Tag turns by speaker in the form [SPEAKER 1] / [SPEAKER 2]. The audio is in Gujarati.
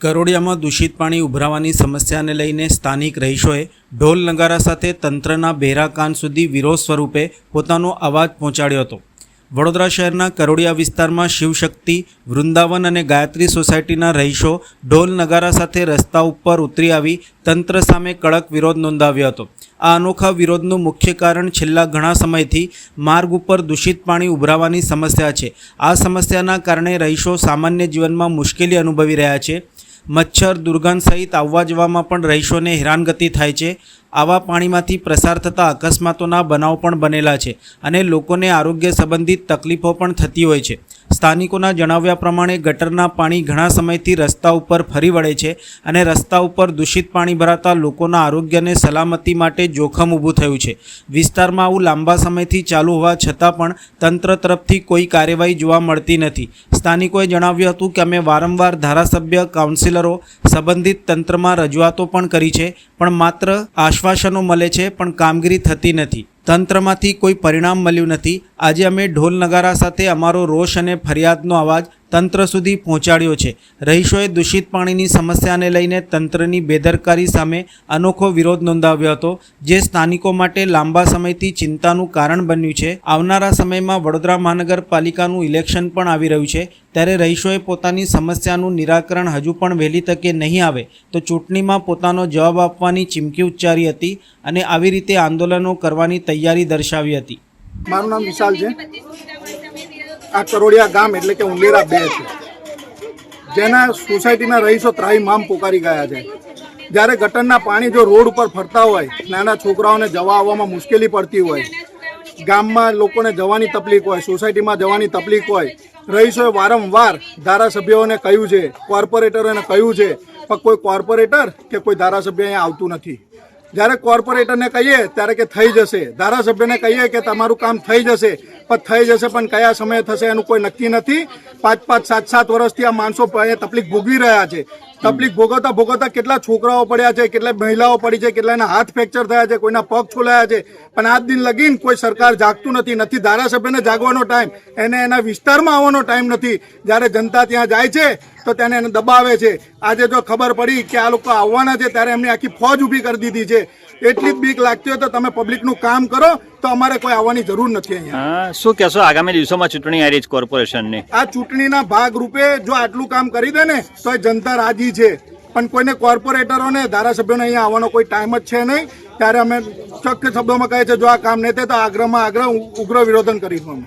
[SPEAKER 1] કરોડિયામાં દૂષિત પાણી ઉભરાવાની સમસ્યાને લઈને સ્થાનિક રહીશોએ ઢોલ નગારા સાથે તંત્રના બેરા કાન સુધી વિરોધ સ્વરૂપે પોતાનો અવાજ પહોંચાડ્યો હતો. વડોદરા શહેરના કરોડિયા વિસ્તારમાં શિવશક્તિ, વૃંદાવન અને ગાયત્રી સોસાયટીના રહીશો ઢોલ નગારા સાથે રસ્તા ઉપર ઉતરી આવી તંત્ર સામે કડક વિરોધ નોંધાવ્યો હતો. આ અનોખા વિરોધનું મુખ્ય કારણ છેલ્લા ઘણા સમયથી માર્ગ ઉપર દૂષિત પાણી ઉભરાવાની સમસ્યા છે. આ સમસ્યાના કારણે રહીશો સામાન્ય જીવનમાં મુશ્કેલી અનુભવી રહ્યા છે. મચ્છર, દુર્ગંધ સહિત આવવા જવામાં પણ રહીશોને હેરાનગતિ થાય છે. આવા પાણીમાંથી પ્રસાર થતા અકસ્માતોના બનાવ પણ બનેલા છે અને લોકોને આરોગ્ય સંબંધિત તકલીફો પણ થતી હોય છે. સ્થાનિકોના જણાવ્યા પ્રમાણે ગટરના પાણી ઘણા સમયથી રસ્તા ઉપર ફરી વળે છે અને રસ્તા ઉપર દૂષિત પાણી ભરાતા લોકોના આરોગ્યને સલામતી માટે જોખમ ઊભું થયું છે. વિસ્તારમાં આવું લાંબા સમયથી ચાલુ હોવા છતાં પણ તંત્ર તરફથી કોઈ કાર્યવાહી જોવા મળતી નથી. સ્થાનિકોએ જણાવ્યું હતું કે અમે વારંવાર ધારાસભ્ય, કાઉન્સિલરો સંબંધિત તંત્રમાં રજૂઆતો પણ કરી છે, પણ માત્ર આશ્વાસનો મળે છે, પણ કામગીરી થતી નથી. તંત્રમાંથી કોઈ પરિણામ મળ્યું નથી. આજે અમે ઢોલ નગારા સાથે અમારો રોષ અને ફરિયાદનો અવાજ તંત્ર સુધી પહોંચાડ્યો છે. રહીશોએ દૂષિત પાણીની સમસ્યાને લઈને તંત્રની બેદરકારી સામે અનોખો વિરોધ નોંધાવ્યો હતો, જે સ્થાનિકો માટે લાંબા સમયથી ચિંતાનું કારણ બન્યું છે. આવનારા સમયમાં વડોદરા મહાનગરપાલિકાનું ઇલેક્શન પણ આવી રહ્યું છે. ત્યારે રહીશોએ પોતાની સમસ્યાનું નિરાકરણ હજુ પણ વહેલી તકે નહીં આવે, તો ચૂંટણીમાં પોતાનો જવાબ આપવાની ચીમકી ઉચ્ચારી હતી અને આવી રીતે આંદોલનો કરવાની તૈયારી દર્શાવી હતી.
[SPEAKER 2] મારું નામ વિશાલ છે. આ કરોડિયા ગામ એટલે કે ઉંદેરા બે છે. જેના સોસાયટીના રહીશો ત્રાહીમામ પોકારી ગયા છે. જ્યારે ગટરના પાણી જો રોડ ઉપર ફરતા હોય, નાના છોકરાઓને જવા આવવામાં મુશ્કેલી પડતી હોય, ગામમાં લોકોને જવાની તકલીફ હોય, સોસાયટીમાં જવાની તકલીફ હોય, રહીશોએ વારંવાર ધારાસભ્યોને કહ્યું છે, કોર્પોરેટરોને કહ્યું છે, પણ કોઈ કોર્પોરેટર કે કોઈ ધારાસભ્ય અહીંયા આવતું નથી? જ્યારે કોર્પોરેટરને કહીએ ત્યારે કે થઈ જશે. ધારાસભ્યને કહીએ કે તમારું કામ થઈ જશે. પણ થઈ જશે પણ કયા સમયે થશે એનું કોઈ નક્કી નથી. પાંચ પાંચ સાત સાત વર્ષથી આ માણસો તકલીફ ભોગવી રહ્યા છે. તકલીફ ભોગવતા ભોગવતા કેટલા છોકરાઓ પડ્યા છે કેટલા મહિલાઓ પડી છે કેટલાના હાથ ફ્રેક્ચર થયા છે, કોઈના પગ છોલાયા છે. પણ આજ દિન લગીન કોઈ સરકાર જાગતું નથી નથી ધારાસભ્યને જાગવાનો ટાઈમ એને એના વિસ્તારમાં આવવાનો ટાઈમ નથી. જ્યારે જનતા ત્યાં જાય છે, તો તેને એને દબાવે છે. આજે જો ખબર પડી કે આ લોકો આવવાના છે, ત્યારે એમની આખી ફોજ ઊભી કરી દીધી છે. એટલી બીક લાગતી હોય તો તમે પબ્લિકનું કામ કરો તો અમારે કોઈ આવવાની જરૂર નથી અહીંયા.
[SPEAKER 3] શું કહેશો આગામી દિવસોમાં ચૂંટણી આવી છે કોર્પોરેશનની?
[SPEAKER 2] આ ચૂંટણીના ભાગ રૂપે જો આટલું કામ કરી દે ને તો એ જનતા રાજી છે. પણ કોઈને કોર્પોરેટરોને ધારાસભ્યોને અહીંયા આવવાનો કોઈ ટાઈમ જ છે નહીં. ત્યારે અમે ચોખ્ખ શબ્દોમાં કહે છે જો આ કામ નહીં થાય તો આગ્રહમાં આગ્રહ ઉગ્ર વિરોધન કરીશું અમે.